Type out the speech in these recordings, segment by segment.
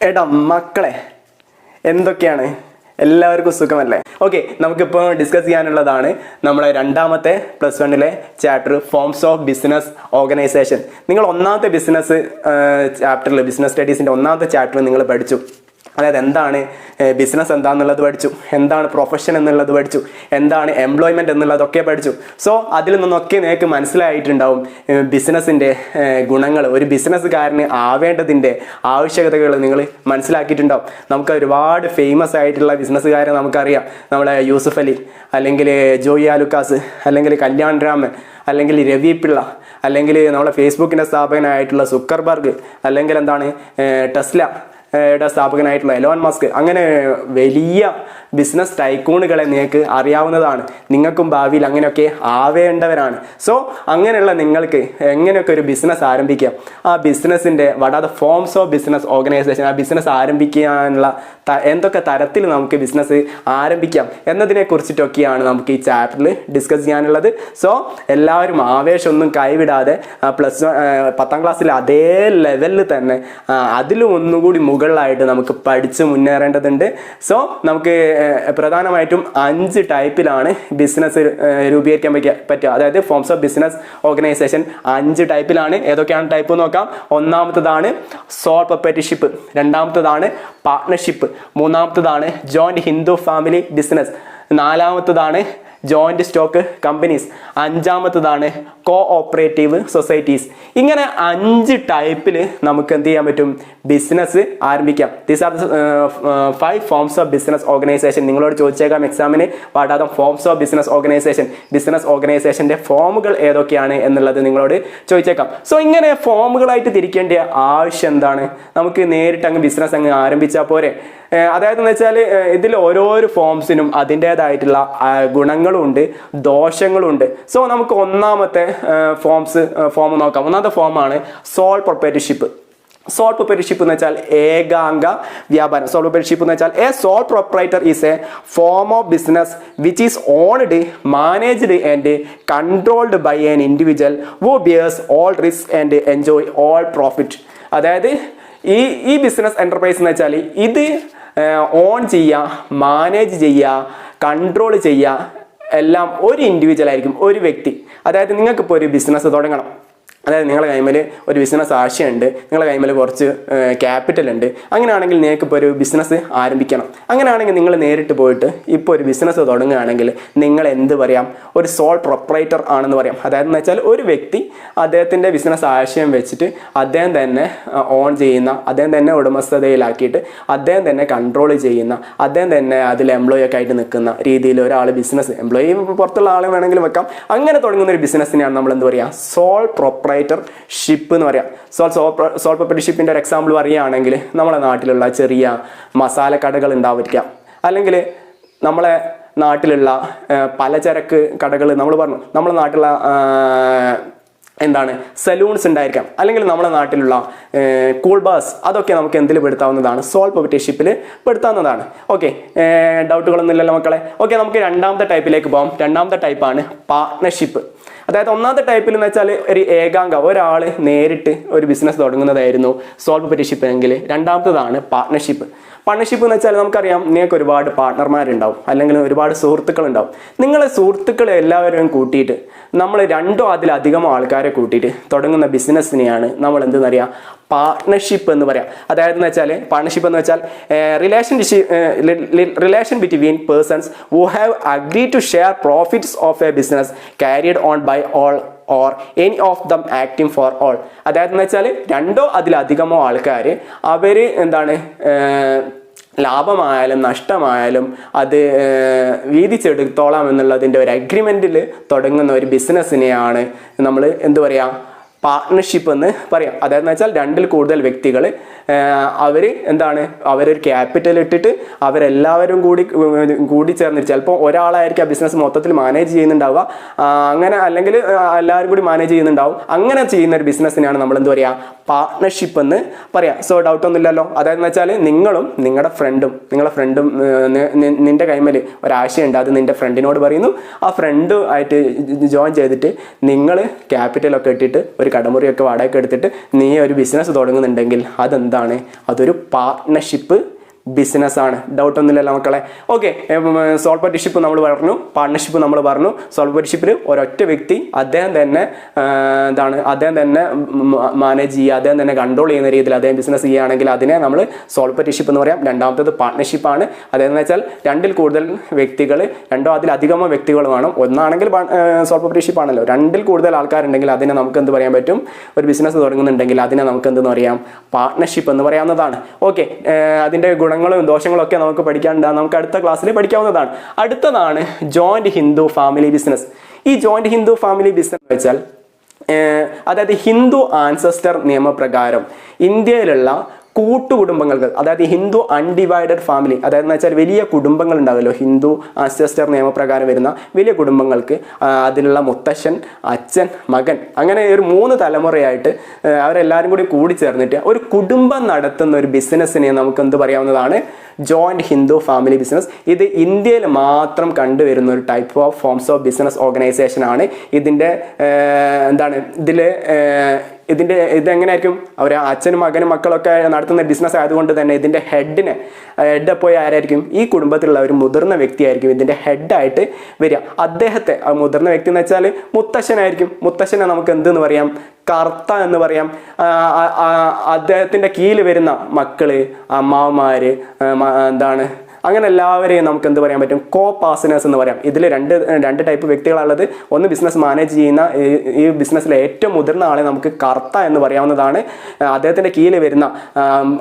എടാ മക്കളെ എന്തൊക്കെയാണ്? എല്ലാവർക്കും സുഖമല്ലേ? ഓക്കെ നമുക്കിപ്പോൾ ഡിസ്കസ് ചെയ്യാനുള്ളതാണ് നമ്മളെ രണ്ടാമത്തെ പ്ലസ് വണ്ണിലെ chapter forms of business organisation നിങ്ങൾ ഒന്നാമത്തെ ബിസിനസ് ചാപ്റ്ററിൽ ബിസിനസ് സ്റ്റഡീസിന്റെ ഒന്നാമത്തെ ചാപ്റ്റർ നിങ്ങൾ പഠിച്ചു. അതായത് എന്താണ് ബിസിനസ് എന്താണെന്നുള്ളത് പഠിച്ചു എന്താണ് പ്രൊഫഷൻ എന്നുള്ളത് പഠിച്ചു എന്താണ് എംപ്ലോയ്മെന്റ് എന്നുള്ളതൊക്കെ പഠിച്ചു. സോ അതിൽ നിന്നൊക്കെ നിങ്ങൾക്ക് മനസ്സിലായിട്ടുണ്ടാവും ബിസിനസ്സിന്റെ ഗുണങ്ങൾ ഒരു ബിസിനസ്സുകാരന് ആവേണ്ടതിന്റെ ആവശ്യകതകൾ നിങ്ങൾ മനസ്സിലാക്കിയിട്ടുണ്ടാവും. നമുക്ക് ഒരുപാട് ഫേമസ് ആയിട്ടുള്ള ബിസിനസ്സുകാരെ നമുക്കറിയാം. നമ്മളെ യൂസുഫ് അലി അല്ലെങ്കിൽ ജോയി ആലുക്കാസ് അല്ലെങ്കിൽ കല്യാൺ രാമൻ അല്ലെങ്കിൽ രവി പിള്ള അല്ലെങ്കിൽ നമ്മളെ ഫേസ്ബുക്കിന്റെ സ്ഥാപകനായിട്ടുള്ള സുക്കർബർഗ് അല്ലെങ്കിൽ എന്താണ് ടെസ്ല യുടെ സ്ഥാപകനായിട്ടുള്ള എലോൺ മസ്ക് അങ്ങനെ വലിയ ബിസിനസ് ടൈക്കൂണുകളെ നിങ്ങൾക്ക് അറിയാവുന്നതാണ്. നിങ്ങൾക്കും ഭാവിയിൽ അങ്ങനെയൊക്കെ ആവേണ്ടവരാണ്. സോ അങ്ങനെയുള്ള നിങ്ങൾക്ക് എങ്ങനെയൊക്കെ ഒരു ബിസിനസ് ആരംഭിക്കാം? ആ ബിസിനസ്സിന്റെ what the forms of business organisation ആ ബിസിനസ് ആരംഭിക്കാനുള്ള എന്തൊക്കെ തരത്തിൽ നമുക്ക് ബിസിനസ് ആരംഭിക്കാം? എന്നതിനെ കുറിച്ചിട്ടൊക്കെയാണ് നമുക്ക് ഈ ചാപ്റ്ററിൽ ഡിസ്കസ് ചെയ്യാനുള്ളത്. സോ എല്ലാവരും ആവേശമൊന്നും കൈവിടാതെ പ്ലസ് പത്താം ക്ലാസ്സിലെ അതേ ലെവലിൽ തന്നെ അതിലും ഒന്നുകൂടി മുകളിലായിട്ട് നമുക്ക് പഠിച്ച് മുന്നേറേണ്ടതുണ്ട്. സോ നമുക്ക് പ്രധാനമായിട്ടും അഞ്ച് ടൈപ്പിലാണ് ബിസിനസ് രൂപീകരിക്കാൻ പറ്റുക. അതായത് ഫോംസ് ഓഫ് ബിസിനസ് ഓർഗനൈസേഷൻ അഞ്ച് ടൈപ്പിലാണ്. ഏതൊക്കെയാണ് ടൈപ്പ് നോക്കാം. ഒന്നാമത്തതാണ് സോൾ പ്രൊപ്പറേറ്റർഷിപ്പ് രണ്ടാമത്തതാണ് പാർട്ട്ണർഷിപ്പ് മൂന്നാമത്തതാണ് ജോയിന്റ് ഹിന്ദു ഫാമിലി ബിസിനസ് നാലാമത്തതാണ് ജോയിന്റ് സ്റ്റോക്ക് കമ്പനീസ് അഞ്ചാമത്തതാണ് കോ ഓപ്പറേറ്റീവ് സൊസൈറ്റീസ് ഇങ്ങനെ അഞ്ച് ടൈപ്പിൽ നമുക്ക് എന്ത് ചെയ്യാൻ പറ്റും? ബിസിനസ് ആരംഭിക്കാം. These are five forms of business organisation നിങ്ങളോട് ചോദിച്ചേക്കാം എക്സാമിന് പാടാതെ forms of business organisation business ഓർഗനൈസേഷന്റെ ഫോമുകൾ ഏതൊക്കെയാണ് എന്നുള്ളത് നിങ്ങളോട് ചോദിച്ചേക്കാം. സോ ഇങ്ങനെ ഫോമുകളായിട്ട് തിരിക്കേണ്ട ആവശ്യം എന്താണ്? നമുക്ക് നേരിട്ട് അങ്ങ് ബിസിനസ് അങ്ങ് ആരംഭിച്ചാൽ പോരെ. അതായത് എന്ന് വെച്ചാൽ ഇതിൽ ഓരോരോ ഫോംസിനും അതിന്റേതായിട്ടുള്ള ഗുണങ്ങളും ഉണ്ട് ദോഷങ്ങളുണ്ട്. സോ നമുക്ക് ഒന്നാമത്തെ ഫോംസ് ഫോം നോക്കാം. ഒന്നാമത്തെ ഫോമാണ് സോൾ പ്രൊപ്പറേറ്റർഷിപ്പ് സോൾ പ്രൊപ്പറേറ്റർഷിപ്പ് എന്ന് വെച്ചാൽ ഏകാംഗ വ്യാപാരം. സോൾ പ്രൊപ്പറേറ്റർഷിപ്പ് എന്ന് വെച്ചാൽ a sole proprietor is a form of business which is owned managed and controlled by an individual who bears all risk and enjoy all profit അതായത് ഈ ഈ business enterprise എന്ന് വെച്ചാൽ ഇത് ഓൺ ചെയ്യുക മാനേജ് ചെയ്യുക കൺട്രോൾ ചെയ്യുക എല്ലാം ഒരു ഇൻഡിവിജ്വൽ ആയിരിക്കും ഒരു വ്യക്തി. അതായത് നിങ്ങൾക്കിപ്പോൾ ഒരു ബിസിനസ് തുടങ്ങണം. അതായത് നിങ്ങളുടെ കൈമേൽ ഒരു ബിസിനസ് ആശയമുണ്ട് നിങ്ങളുടെ കൈമേൽ കുറച്ച് ക്യാപിറ്റൽ ഉണ്ട്. അങ്ങനെയാണെങ്കിൽ നിങ്ങൾക്ക് ഇപ്പോൾ ഒരു ബിസിനസ് ആരംഭിക്കണം. അങ്ങനെയാണെങ്കിൽ നിങ്ങൾ നേരിട്ട് പോയിട്ട് ഇപ്പോൾ ഒരു ബിസിനസ് തുടങ്ങുകയാണെങ്കിൽ നിങ്ങൾ എന്ത് പറയാം? ഒരു സോൾ പ്രൊപ്പറേറ്റർ ആണെന്ന് പറയാം. അതായത് എന്ന് വെച്ചാൽ ഒരു വ്യക്തി അദ്ദേഹത്തിന്റെ ബിസിനസ് ആശയം വെച്ചിട്ട് അദ്ദേഹം തന്നെ ഓൺ ചെയ്യുന്ന അദ്ദേഹം തന്നെ ഉടമസ്ഥതയിലാക്കിയിട്ട് അദ്ദേഹം തന്നെ കൺട്രോൾ ചെയ്യുന്ന അദ്ദേഹം തന്നെ അതിൽ എംപ്ലോയി ഒക്കെ ആയിട്ട് നിൽക്കുന്ന രീതിയിൽ ഒരാൾ ബിസിനസ് എംപ്ലോയി പുറത്തുള്ള ആളെ വേണമെങ്കിലും വെക്കാം. അങ്ങനെ തുടങ്ങുന്ന ഒരു ബിസിനസ്സിനെയാണ് നമ്മൾ എന്ത് പറയുക സോൾ പ്രൊപ്പറേറ്റർ ഷിപ്പ് എന്ന് പറയാം. സോൾ സോൾ സോൾ പ്രൊപ്പറേറ്റർഷിപ്പിന്റെ ഒരു എക്സാമ്പിൾ പറയുകയാണെങ്കിൽ നമ്മുടെ നാട്ടിലുള്ള ചെറിയ മസാല കടകൾ ഉണ്ടായിരിക്കാം അല്ലെങ്കിൽ നമ്മളെ നാട്ടിലുള്ള പലചരക്ക് കടകൾ നമ്മൾ പറഞ്ഞു നമ്മുടെ നാട്ടിലുള്ള എന്താണ് സലൂൺസ് ഉണ്ടായിരിക്കാം. അല്ലെങ്കിൽ നമ്മുടെ നാട്ടിലുള്ള കൂൾ ബാസ് അതൊക്കെ നമുക്ക് എന്തിൽ പെടുത്താവുന്നതാണ്? സോൾ പ്രൊപ്പർട്ടിഷിപ്പിൽ പെടുത്താവുന്നതാണ്. ഓക്കെ ഡൗട്ടുകളൊന്നും ഇല്ലല്ലോ മക്കളെ. ഓക്കെ നമുക്ക് രണ്ടാമത്തെ ടൈപ്പിലേക്ക് പോകാം രണ്ടാമത്തെ ടൈപ്പാണ് പാർട്ട്ണർഷിപ്പ് അതായത് ഒന്നാമത്തെ ടൈപ്പിൽ എന്ന് വെച്ചാൽ ഒരു ഏകാംഗ ഒരാൾ നേരിട്ട് ഒരു ബിസിനസ് തുടങ്ങുന്നതായിരുന്നു സോൾ പ്രൊപ്പർട്ടിഷിപ്പ് എങ്കിൽ. രണ്ടാമത്തതാണ് പാർട്ട്ണർഷിപ്പ് പാർട്ണർഷിപ്പ് എന്ന് വെച്ചാൽ നമുക്കറിയാം നിങ്ങൾക്ക് ഒരുപാട് പാർട്ട്ണർമാരുണ്ടാവും അല്ലെങ്കിൽ ഒരുപാട് സുഹൃത്തുക്കളുണ്ടാവും. നിങ്ങളെ സുഹൃത്തുക്കളെ എല്ലാവരെയും കൂട്ടിയിട്ട് നമ്മൾ രണ്ടോ അതിലധികമോ ആൾക്കാരെ കൂട്ടിയിട്ട് തുടങ്ങുന്ന ബിസിനസ്സിനെയാണ് നമ്മൾ എന്തെന്നറിയാം പാർട്ണർഷിപ്പ് എന്ന് പറയാം. അതായത് എന്ന് വെച്ചാൽ പാർട്ണർഷിപ്പ് എന്ന് വെച്ചാൽ relationship relation between persons who have agree to share profits of a business carried on by all or any of them acting for all അതായത് എന്ന് വെച്ചാൽ രണ്ടോ അതിലധികമോ ആൾക്കാർ അവർ എന്താണ് ലാഭമായാലും നഷ്ടമായാലും അത് വീതിച്ചെടുത്തോളാം എന്നുള്ളതിന്റെ ഒരു അഗ്രിമെന്റിൽ തുടങ്ങുന്ന ഒരു ബിസിനസ്സിനെയാണ് നമ്മൾ എന്തു പറയുക പാർട്ട്ണർഷിപ്പ് എന്ന് പറയാം. അതായത് വെച്ചാൽ രണ്ടിൽ കൂടുതൽ വ്യക്തികൾ അവർ എന്താണ് അവരൊരു ക്യാപിറ്റൽ ഇട്ടിട്ട് അവരെല്ലാവരും കൂടി കൂടി ചേർന്നിട്ട് ചിലപ്പോൾ ഒരാളായിരിക്കും ആ ബിസിനസ് മൊത്തത്തിൽ മാനേജ് ചെയ്യുന്നുണ്ടാവുക. അങ്ങനെ അല്ലെങ്കിൽ എല്ലാവരും കൂടി മാനേജ് ചെയ്യുന്നുണ്ടാവും. അങ്ങനെ ചെയ്യുന്ന ഒരു ബിസിനസ്സിനാണ് നമ്മൾ എന്ത് പറയുക പാർട്ട്ണർഷിപ്പ് എന്ന് പറയാം. സോ ഡൗട്ട് ഒന്നുമില്ലല്ലോ അതായത് വെച്ചാൽ നിങ്ങളും നിങ്ങളുടെ ഫ്രണ്ടും നിങ്ങളുടെ ഫ്രണ്ടും നിന്റെ കൈമേൽ ഒരാശയുണ്ട്. അത് നിന്റെ ഫ്രണ്ടിനോട് പറയുന്നു. ആ ഫ്രണ്ടും ആയിട്ട് ജോയിൻ ചെയ്തിട്ട് നിങ്ങൾ ക്യാപിറ്റലൊക്കെ ഇട്ടിട്ട് ഒരു കടമുറിയൊക്കെ വാടകയ്ക്ക് എടുത്തിട്ട് നീ ഒരു ബിസിനസ് തുടങ്ങുന്നുണ്ടെങ്കിൽ അതെന്താണ്? അതൊരു പാർട്ട്ണർഷിപ്പ് ബിസിനസ് ആണ്. ഡൗട്ട് ഒന്നുമില്ലല്ലോ മക്കളെ ഓക്കെ സോൾ പാർട്ടിഷിപ്പ് നമ്മൾ പറഞ്ഞു. പാർട്ണർഷിപ്പ് നമ്മൾ പറഞ്ഞു. സോൾ പാർട്ണർഷിപ്പിൽ ഒരൊറ്റ വ്യക്തി അദ്ദേഹം തന്നെ എന്താണ് അദ്ദേഹം തന്നെ മാനേജ് ചെയ്യുക അദ്ദേഹം തന്നെ കൺട്രോൾ ചെയ്യുന്ന രീതിയിൽ അദ്ദേഹം ബിസിനസ് ചെയ്യുകയാണെങ്കിൽ അതിനെ നമ്മൾ സോൾ പാർട്ടിഷിപ്പ് എന്ന് പറയാം. രണ്ടാമത്തേത് പാർട്ണർഷിപ്പ് ആണ്. അതെന്ന് വെച്ചാൽ രണ്ടിൽ കൂടുതൽ വ്യക്തികൾ രണ്ടോ അതിലധികമോ വ്യക്തികൾ വേണം. ഒന്നാണെങ്കിൽ സോൾ പാർട്ടിഷിപ്പ് ആണല്ലോ. രണ്ടിൽ കൂടുതൽ ആൾക്കാരുണ്ടെങ്കിൽ അതിനെ നമുക്ക് എന്ത് പറയാൻ പറ്റും? ഒരു ബിസിനസ് തുടങ്ങുന്നുണ്ടെങ്കിൽ അതിനെ നമുക്ക് എന്തെന്ന് പറയാം പാർട്ണർഷിപ്പ് എന്ന് പറയാവുന്നതാണ്. ഓക്കെ അതിന്റെ ഗുണങ്ങളും ദോഷങ്ങളും ഒക്കെ നമുക്ക് പഠിക്കാനുണ്ട്. നമുക്ക് അടുത്ത ക്ലാസ്സിൽ പഠിക്കാവുന്നതാണ്. അടുത്തതാണ് ജോയിന്റ് ഹിന്ദു ഫാമിലി ബിസിനസ് ഈ ജോയിന്റ് ഹിന്ദു ഫാമിലി ബിസിനസ് വെച്ചാൽ അതായത് ഹിന്ദു ആൻസസ്റ്റർ നിയമപ്രകാരം ഇന്ത്യയിലുള്ള കൂട്ടുകുടുംബങ്ങൾക്ക് അതായത് ഹിന്ദു അൺഡിവൈഡഡ് ഫാമിലി അതായത് എന്ന് വെച്ചാൽ വലിയ കുടുംബങ്ങൾ ഉണ്ടാകുമല്ലോ ഹിന്ദു ആൻസസ്റ്റർ നിയമപ്രകാരം വരുന്ന വലിയ കുടുംബങ്ങൾക്ക് അതിനുള്ള മുത്തശ്ശൻ അച്ഛൻ മകൻ അങ്ങനെ ഒരു മൂന്ന് തലമുറയായിട്ട് അവരെല്ലാവരും കൂടി കൂടി ചേർന്നിട്ട് ഒരു കുടുംബം നടത്തുന്ന ഒരു ബിസിനസ്സിനെ നമുക്ക് എന്ത് പറയാവുന്നതാണ്? ജോയിന്റ് ഹിന്ദു ഫാമിലി ബിസിനസ് ഇത് ഇന്ത്യയിൽ മാത്രം കണ്ടുവരുന്ന ഒരു type of forms of business organisation ആണ്. ഇതിന്റെ എന്താണ്? ഇതിൽ ഇതിന്റെ ഇതെങ്ങനെയായിരിക്കും? അവർ അച്ഛനും മകനും മക്കളൊക്കെ നടത്തുന്ന ബിസിനസ് ആയതുകൊണ്ട് തന്നെ ഇതിന്റെ ഹെഡിന് ഹെഡ് പോയി ആരായിരിക്കും? ഈ കുടുംബത്തിലുള്ള ഒരു മുതിർന്ന വ്യക്തിയായിരിക്കും ഇതിന്റെ ഹെഡായിട്ട് വരിക. അദ്ദേഹത്തെ ആ മുതിർന്ന വ്യക്തി എന്ന് വെച്ചാൽ മുത്തശ്ശനായിരിക്കും. മുത്തശ്ശനെ നമുക്ക് എന്തെന്ന് പറയാം? കർത്ത എന്ന് പറയാം. അദ്ദേഹത്തിന്റെ കീഴിൽ വരുന്ന മക്കൾ മ- എന്താണ്? അങ്ങനെ എല്ലാവരെയും നമുക്ക് എന്ത് പറയാൻ പറ്റും? കോ പാസനേഴ്സ് എന്ന് പറയാം. ഇതിൽ രണ്ട് രണ്ട് ടൈപ്പ് വ്യക്തികളുള്ളത് ഒന്ന് ബിസിനസ് മാനേജ് ചെയ്യുന്ന ഈ- ബിസിനസ്സിലെ ഏറ്റവും മുതിർന്ന ആളെ നമുക്ക് കർത്ത എന്ന് പറയാവുന്നതാണ്. അദ്ദേഹത്തിന്റെ കീഴിൽ വരുന്ന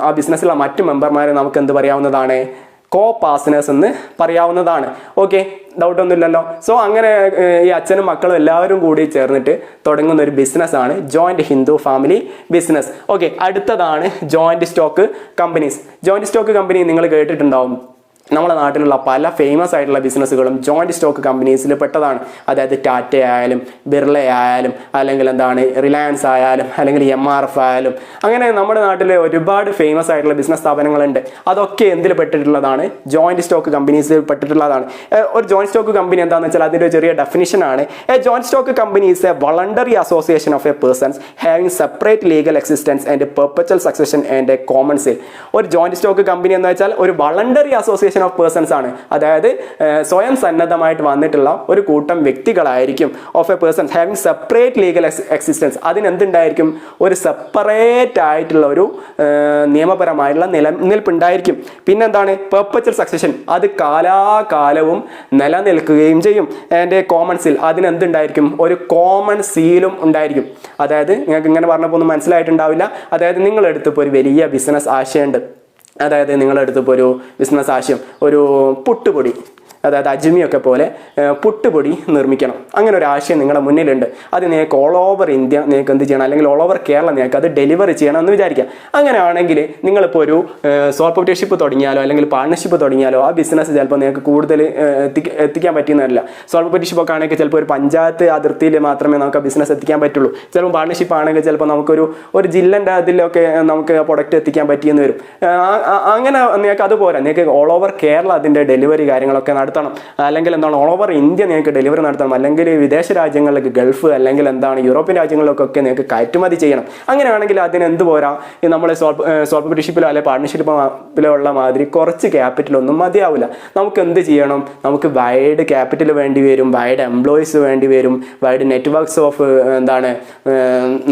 ആ, ബിസിനസ്സിലെ മറ്റു മെമ്പർമാരെ നമുക്ക് എന്ത് പറയാവുന്നതാണ്? കോ പാസനേഴ്സ് എന്ന് പറയാവുന്നതാണ്. ഓക്കെ ഡൗട്ടൊന്നുമില്ലല്ലോ സോ അങ്ങനെ ഈ അച്ഛനും മക്കളും എല്ലാവരും കൂടി ചേർന്നിട്ട് തുടങ്ങുന്ന ഒരു ബിസിനസ്സാണ് joint Hindu family business okay അടുത്തതാണ് joint stock companies joint stock company നിങ്ങൾ കേട്ടിട്ടുണ്ടാവും. നമ്മുടെ നാട്ടിലുള്ള പല ഫേമസ് ആയിട്ടുള്ള ബിസിനസ്സുകളും ജോയിന്റ് സ്റ്റോക്ക് കമ്പനീസിൽ പെട്ടതാണ്. അതായത് ടാറ്റ ആയാലും ബിർള ആയാലും അല്ലെങ്കിൽ എന്താണ് റിലയൻസ് ആയാലും അല്ലെങ്കിൽ എം ആർ എഫ് ആയാലും. അങ്ങനെ നമ്മുടെ നാട്ടിൽ ഒരുപാട് ഫേമസ് ആയിട്ടുള്ള ബിസിനസ് സ്ഥാപനങ്ങളുണ്ട്. അതൊക്കെ എന്തിൽ പെട്ടിട്ടുള്ളതാണ്? Joint stock കമ്പനീസിൽ പെട്ടിട്ടുള്ളതാണ്. ഒരു ജോയിന്റ് സ്റ്റോക്ക് കമ്പനി എന്താണെന്ന് വെച്ചാൽ അതിന്റെ ചെറിയ ഡെഫിനിഷൻ ആണ്. A joint stock company is a voluntary association of a persons having separate legal existence and perpetual succession and a common seal ഒരു ജോയിന്റ് സ്റ്റോക്ക് കമ്പനി എന്ന് വെച്ചാൽ ഒരു വളണ്ടറി അസോസിയേഷൻ ഓഫ് പേഴ്സൺസ് ആണ്. അതായത് സ്വയം സന്നദ്ധമായിട്ട് വന്നിട്ടുള്ള ഒരു കൂട്ടം വ്യക്തികളായിരിക്കും of a person having separate legal existence അതിനെന്തുണ്ടായിരിക്കും? ഒരു സെപ്പറേറ്റ് ആയിട്ടുള്ള ഒരു നിയമപരമായിട്ടുള്ള നിലനിൽപ്പുണ്ടായിരിക്കും പിന്നെന്താണ്? പെർപ്പച്വൽ സക്സഷൻ അത് കാലാകാലവും നിലനിൽക്കുകയും ചെയ്യും. എന്റെ കോമൺ സീൽ അതിനെന്തുണ്ടായിരിക്കും? ഒരു കോമൺ സീലും ഉണ്ടായിരിക്കും. അതായത് നിങ്ങൾക്ക് ഇങ്ങനെ പറഞ്ഞപ്പോൾ ഒന്നും മനസ്സിലായിട്ടുണ്ടാവില്ല. അതായത് നിങ്ങളെടുത്തിപ്പോൾ ഒരു വലിയ ബിസിനസ് ആശയമുണ്ട്. അതായത് നിങ്ങളെടുത്തിപ്പോൾ ഒരു ബിസിനസ് ആശയം ഒരു പുട്ടുപൊടി. അതായത് അജ്മിയൊക്കെ പോലെ പുട്ടുപൊടി നിർമ്മിക്കണം. അങ്ങനെ ഒരു ആശയം നിങ്ങളുടെ മുന്നിലുണ്ട്. അത് നിങ്ങൾക്ക് ഓൾ ഓവർ ഇന്ത്യ നിങ്ങൾക്ക് എന്ത് ചെയ്യണം? അല്ലെങ്കിൽ ഓൾ ഓവർ കേരളം നിങ്ങൾക്ക് അത് ഡെലിവറി ചെയ്യണം എന്ന് വിചാരിക്കാം. അങ്ങനെയാണെങ്കിൽ നിങ്ങളിപ്പോൾ ഒരു സോൾപ്പർട്ടിയർഷിപ്പ് തുടങ്ങിയാലോ അല്ലെങ്കിൽ പാർട്ണർഷിപ്പ് തുടങ്ങിയാലോ ആ ബിസിനസ് ചിലപ്പോൾ നിങ്ങൾക്ക് കൂടുതൽ എത്തിക്കാൻ പറ്റുന്നതല്ല. സോൾപ്പർട്ടിയർഷിപ്പ് ഒക്കെ ആണെങ്കിൽ ചിലപ്പോൾ ഒരു പഞ്ചായത്ത് അതിർത്തിയിൽ മാത്രമേ നമുക്ക് ബിസിനസ് എത്തിക്കാൻ പറ്റുള്ളൂ. ചിലപ്പോൾ പാർട്ണർഷിപ്പ് ആണെങ്കിൽ ചിലപ്പോൾ നമുക്കൊരു ഒരു ജില്ലന്റെ അതിലൊക്കെ നമുക്ക് പ്രൊഡക്റ്റ് എത്തിക്കാൻ പറ്റിയെന്ന് വരും. അങ്ങനെ നിങ്ങൾക്ക് അതുപോലെ നിങ്ങൾക്ക് ഓൾ ഓവർ കേരള അതിന്റെ ഡെലിവറി കാര്യങ്ങളൊക്കെ നടത്തണം. അല്ലെങ്കിൽ എന്താണ് ഓൾ ഓവർ ഇന്ത്യ നിങ്ങൾക്ക് ഡെലിവറി നടത്തണം. അല്ലെങ്കിൽ വിദേശ രാജ്യങ്ങളിലേക്ക് ഗൾഫ് അല്ലെങ്കിൽ എന്താണ് യൂറോപ്യൻ രാജ്യങ്ങളിലേക്കൊക്കെ നിങ്ങൾക്ക് കയറ്റുമതി ചെയ്യണം. അങ്ങനെയാണെങ്കിൽ അതിന് എന്ത് പോരാ? നമ്മൾ സോൾപ്പർഷിപ്പിലോ അല്ലെങ്കിൽ പാർട്ണർഷിപ്പിലോ ഉള്ള മാതിരി കുറച്ച് ക്യാപിറ്റലൊന്നും മതിയാവില്ല നമുക്ക് എന്ത് ചെയ്യണം? നമുക്ക് വൈഡ് ക്യാപിറ്റൽ വേണ്ടി വരും വൈഡ് എംപ്ലോയീസ് വേണ്ടി വരും വൈഡ് നെറ്റ്വർക്ക്സ് ഓഫ് എന്താണ്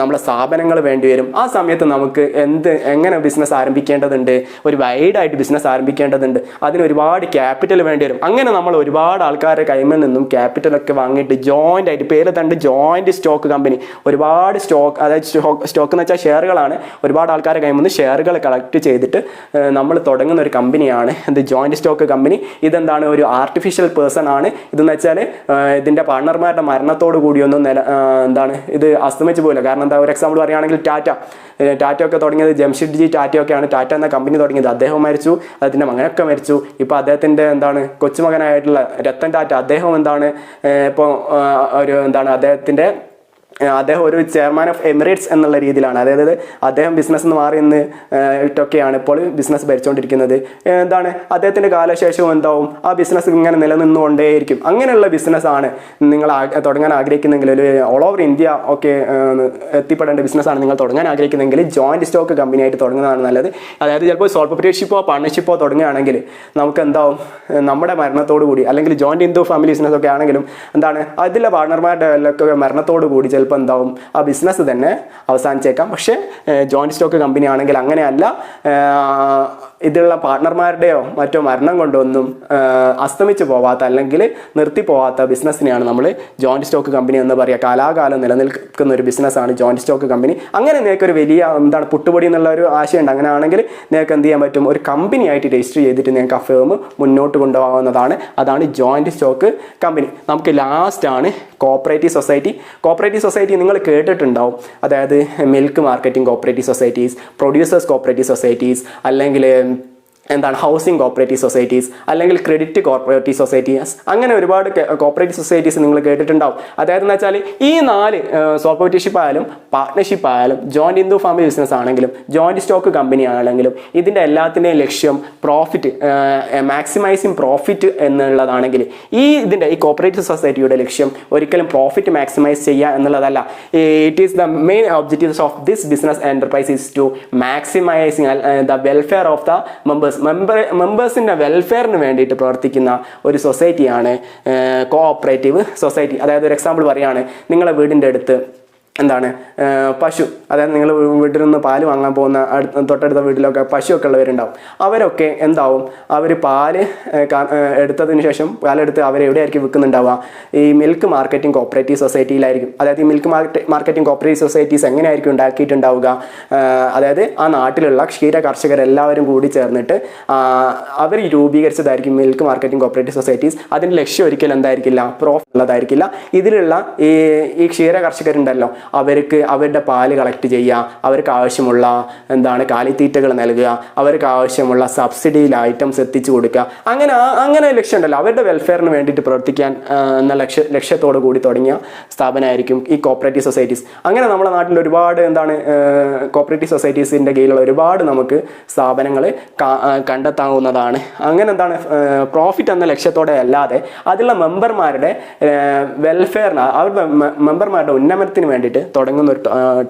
നമ്മളെ സ്ഥാപനങ്ങൾ വേണ്ടി വരും. ആ സമയത്ത് നമുക്ക് എന്ത് എങ്ങനെ ബിസിനസ് ആരംഭിക്കേണ്ടതുണ്ട്? ഒരു വൈഡായിട്ട് ബിസിനസ് ആരംഭിക്കേണ്ടതുണ്ട്. അതിന് ഒരുപാട് ക്യാപിറ്റൽ വേണ്ടി വരും. അങ്ങനെ നമ്മൾ ഒരുപാട് ആൾക്കാരുടെ കൈമിൽ നിന്നും ക്യാപിറ്റലൊക്കെ വാങ്ങിയിട്ട് ജോയിന്റ് ആയിട്ട് പേര് തണ്ട് ജോയിന്റ് സ്റ്റോക്ക് കമ്പനി ഒരുപാട് സ്റ്റോക്ക് അതായത് സ്റ്റോക്ക് സ്റ്റോക്ക് എന്ന് വെച്ചാൽ ഷെയറുകളാണ്. ഒരുപാട് ആൾക്കാരുടെ കൈമിൽ നിന്ന് ഷെയറുകൾ കളക്ട് ചെയ്തിട്ട് നമ്മൾ തുടങ്ങുന്ന ഒരു കമ്പനിയാണ് ഇത് ജോയിന്റ് സ്റ്റോക്ക് കമ്പനി ഇതെന്താണ്? ഒരു ആർട്ടിഫിഷ്യൽ പേഴ്സൺ ആണ്. ഇതെന്ന് വെച്ചാൽ ഇതിന്റെ പാർട്ണർമാരുടെ മരണത്തോടു കൂടിയൊന്നും നില എന്താണ്? ഇത് അസ്തമിച്ച് പോയില്ല കാരണം എന്താ? ഒരു എക്സാമ്പിൾ പറയുകയാണെങ്കിൽ ടാറ്റ. ടാറ്റ ഒക്കെ തുടങ്ങിയത് ജംഷിദ് ജി ടാറ്റ ഒക്കെയാണ്. ടാറ്റ എന്ന കമ്പനി തുടങ്ങിയത്. അദ്ദേഹം മരിച്ചു. അദ്ദേഹത്തിന്റെ മകനൊക്കെ മരിച്ചു. ഇപ്പോൾ അദ്ദേഹത്തിന്റെ എന്താണ്? കൊച്ചുമകനായിട്ടുള്ള രത്തൻ ടാറ്റ. അദ്ദേഹം എന്താണ് ഇപ്പോൾ ഒരു എന്താണ് അദ്ദേഹത്തിന്റെ അദ്ദേഹം ഒരു ചെയർമാൻ ഓഫ് എമിറേറ്റ്സ് എന്നുള്ള രീതിയിലാണ്. അതായത് അദ്ദേഹം ബിസിനസ് എന്ന് മാറി നിന്ന് ഇട്ടൊക്കെയാണ് ഇപ്പോൾ ബിസിനസ് ഭരിച്ചുകൊണ്ടിരിക്കുന്നത് എന്താണ്? അദ്ദേഹത്തിന്റെ കാലശേഷവും എന്താവും? ആ ബിസിനസ് ഇങ്ങനെ നിലനിന്നുകൊണ്ടേയിരിക്കും. അങ്ങനെയുള്ള ബിസിനസ്സാണ് നിങ്ങൾ തുടങ്ങാൻ ആഗ്രഹിക്കുന്നെങ്കിൽ ഒരു ഓൾ ഓവർ ഇന്ത്യ ഒക്കെ എത്തിപ്പെടേണ്ട ബിസിനസ്സാണ് നിങ്ങൾ തുടങ്ങാൻ ആഗ്രഹിക്കുന്നെങ്കിൽ ജോയിന്റ് സ്റ്റോക്ക് കമ്പനിയായിട്ട് തുടങ്ങുന്നതാണ് നല്ലത്. അതായത് ചിലപ്പോൾ സോൾ പ്രൊപ്പറേഷൻഷിപ്പോ പാർട്ണർഷിപ്പോ തുടങ്ങുകയാണെങ്കിൽ നമുക്ക് എന്താവും? നമ്മുടെ മരണത്തോടു കൂടി അല്ലെങ്കിൽ ജോയിന്റ് ഹിന്ദു ഫാമിലി ബിസിനസ് ഒക്കെ ആണെങ്കിലും എന്താണ്? അതിലെ പാർട്ണർമാരുടെ ഒക്കെ മരണത്തോടു കൂടി ചിലപ്പോൾ എന്താവും ആ ബിസിനസ് തന്നെ അവസാനിച്ചേക്കാം. പക്ഷേ ജോയിന്റ് സ്റ്റോക്ക് കമ്പനി ആണെങ്കിൽ അങ്ങനെയല്ല. ഇതിലുള്ള പാർട്ട്ണർമാരുടെയോ മറ്റോ മരണം കൊണ്ടൊന്നും അസ്തമിച്ചു പോവാത്ത അല്ലെങ്കിൽ നിർത്തി പോവാത്ത ബിസിനസ്സിനെയാണ് നമ്മൾ ജോയിന്റ് സ്റ്റോക്ക് കമ്പനി എന്ന് പറയുക കാലാകാലം നിലനിൽക്കുന്ന ഒരു ബിസിനസ്സാണ് ജോയിന്റ് സ്റ്റോക്ക് കമ്പനി അങ്ങനെ നിങ്ങൾക്ക് ഒരു വലിയ എന്താണ് പുട്ടുപൊടി എന്നുള്ള ഒരു ആശയമുണ്ട്. അങ്ങനെ ആണെങ്കിൽ നിങ്ങൾക്ക് എന്ത് ചെയ്യാൻ പറ്റും? ഒരു കമ്പനി ആയിട്ട് രജിസ്റ്റർ ചെയ്തിട്ട് നിങ്ങൾക്ക് ആ ഫേം മുന്നോട്ട് കൊണ്ടുപോകാവുന്നതാണ്. അതാണ് ജോയിന്റ് സ്റ്റോക്ക് കമ്പനി നമുക്ക് ലാസ്റ്റാണ് കോപ്പറേറ്റീവ് സൊസൈറ്റി കോപ്പറേറ്റീവ് സൊസൈറ്റി നിങ്ങൾ കേട്ടിട്ടുണ്ടാവും. അതായത് milk marketing cooperative societies producers cooperative societies അല്ലെങ്കിൽ എന്താണ് ഹൗസിംഗ് കോപ്പറേറ്റീവ് സൊസൈറ്റീസ് അല്ലെങ്കിൽ ക്രെഡിറ്റ് കോപ്പറേറ്റീവ് സൊസൈറ്റീസ് അങ്ങനെ ഒരുപാട് കോപ്പറേറ്റീവ് സൊസൈറ്റീസ് നിങ്ങൾ കേട്ടിട്ടുണ്ടാവും. അതായത് എന്ന് വെച്ചാൽ ഈ നാല് സോപ്പറേറ്റീവ്ഷിപ്പ് ആയാലും പാർട്ട്ണർഷിപ്പ് ആയാലും ജോയിന്റ് ഹിന്ദു ഫാമിലി ബിസിനസ് ആണെങ്കിലും ജോയിന്റ് സ്റ്റോക്ക് കമ്പനി ആണെങ്കിലും ഇതിന്റെ എല്ലാത്തിന്റെയും ലക്ഷ്യം പ്രോഫിറ്റ് മാക്സിമൈസിങ് പ്രോഫിറ്റ് എന്നുള്ളതാണെങ്കിൽ ഈ ഇതിന്റെ ഈ കോപ്പറേറ്റീവ് സൊസൈറ്റിയുടെ ലക്ഷ്യം ഒരിക്കലും പ്രോഫിറ്റ് മാക്സിമൈസ് ചെയ്യുക എന്നുള്ളതല്ല. It is the main objectives of this business enterprise is to maximising the welfare of the members member മെമ്പേഴ്സിന്റെ വെൽഫെയറിന് വേണ്ടിയിട്ട് പ്രവർത്തിക്കുന്ന ഒരു സൊസൈറ്റിയാണ് കോഓപ്പറേറ്റീവ് സൊസൈറ്റി അതായത് ഒരു എക്സാമ്പിൾ പറയുകയാണ് നിങ്ങളെ വീടിന്റെ അടുത്ത് എന്താണ് പശു അതായത് നിങ്ങൾ വീട്ടിൽ നിന്ന് പാൽ വാങ്ങാൻ പോകുന്ന അടുത്ത തൊട്ടടുത്ത വീട്ടിലൊക്കെ പശുവൊക്കെ ഉള്ളവരുണ്ടാവും അവരൊക്കെ എന്താവും? അവർ പാൽ എടുത്തതിന് ശേഷം പാലെടുത്ത് അവരെവിടെയായിരിക്കും വിൽക്കുന്നുണ്ടാവുക? ഈ മിൽക്ക് മാർക്കറ്റിംഗ് കോപ്പറേറ്റീവ് സൊസൈറ്റിയിലായിരിക്കും. അതായത് ഈ മിൽക്ക് മാർക്കറ്റിംഗ് കോപ്പറേറ്റീവ് സൊസൈറ്റീസ് എങ്ങനെയായിരിക്കും ഉണ്ടാക്കിയിട്ടുണ്ടാവുക? അതായത് ആ നാട്ടിലുള്ള ക്ഷീര കർഷകരെല്ലാവരും കൂടി ചേർന്നിട്ട് അവർ രൂപീകരിച്ചതായിരിക്കും മിൽക്ക് മാർക്കറ്റിംഗ് കോപ്പറേറ്റീവ് സൊസൈറ്റീസ്. അതിന്റെ ലക്ഷ്യം ഒരിക്കലും എന്തായിരിക്കില്ല? പ്രോഫിറ്റ് ഉള്ളതായിരിക്കില്ല. ഇതിലുള്ള ഈ ഈ ക്ഷീര കർഷകരുണ്ടല്ലോ അവർക്ക് അവരുടെ പാൽ കളക്ട് ചെയ്യുക അവർക്ക് ആവശ്യമുള്ള എന്താണ് കാലിത്തീറ്റകൾ നൽകുക അവർക്ക് ആവശ്യമുള്ള സബ്സിഡിയിൽ ഐറ്റംസ് എത്തിച്ചു കൊടുക്കുക. അങ്ങനെ അങ്ങനെ ലക്ഷ്യം ഉണ്ടല്ലോ. അവരുടെ വെൽഫെയറിന് വേണ്ടിയിട്ട് പ്രവർത്തിക്കാൻ എന്ന ലക്ഷ്യ ലക്ഷ്യത്തോടു കൂടി തുടങ്ങിയ സ്ഥാപനമായിരിക്കും ഈ കോപ്പറേറ്റീവ് സൊസൈറ്റീസ് അങ്ങനെ നമ്മുടെ നാട്ടിൽ ഒരുപാട് എന്താണ് കോപ്പറേറ്റീവ് സൊസൈറ്റീസിന്റെ കീഴിലുള്ള ഒരുപാട് നമുക്ക് സ്ഥാപനങ്ങൾ കണ്ടെത്താവുന്നതാണ്. അങ്ങനെ എന്താണ് പ്രോഫിറ്റ് എന്ന ലക്ഷ്യത്തോടെ അല്ലാതെ അതിലുള്ള മെമ്പർമാരുടെ വെൽഫെയറിന് അവരുടെ മെമ്പർമാരുടെ ഉന്നമനത്തിന് വേണ്ടിയിട്ട് തുടങ്ങുന്ന ഒരു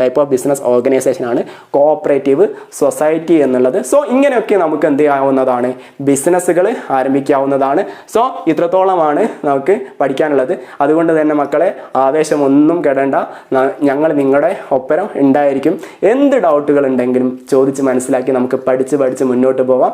ടൈപ്പ് ഓഫ് ബിസിനസ് ഓർഗനൈസേഷൻ ആണ് കോഓപ്പറേറ്റീവ് സൊസൈറ്റി എന്നുള്ളത്. സോ ഇങ്ങനെയൊക്കെ നമുക്ക് എന്ത് ചെയ്യാവുന്നതാണ്? ബിസിനസ്സുകൾ ആരംഭിക്കാവുന്നതാണ്. സോ ഇത്രത്തോളമാണ് നമുക്ക് പഠിക്കാനുള്ളത്. അതുകൊണ്ട് തന്നെ മക്കളെ ആവേശമൊന്നും കെടേണ്ട. ഞങ്ങൾ നിങ്ങളുടെ ഒപ്പരം ഉണ്ടായിരിക്കും. എന്ത് ഡൗട്ടുകൾ ഉണ്ടെങ്കിലും ചോദിച്ച് മനസ്സിലാക്കി നമുക്ക് പഠിച്ച് പഠിച്ച് മുന്നോട്ട് പോവാം.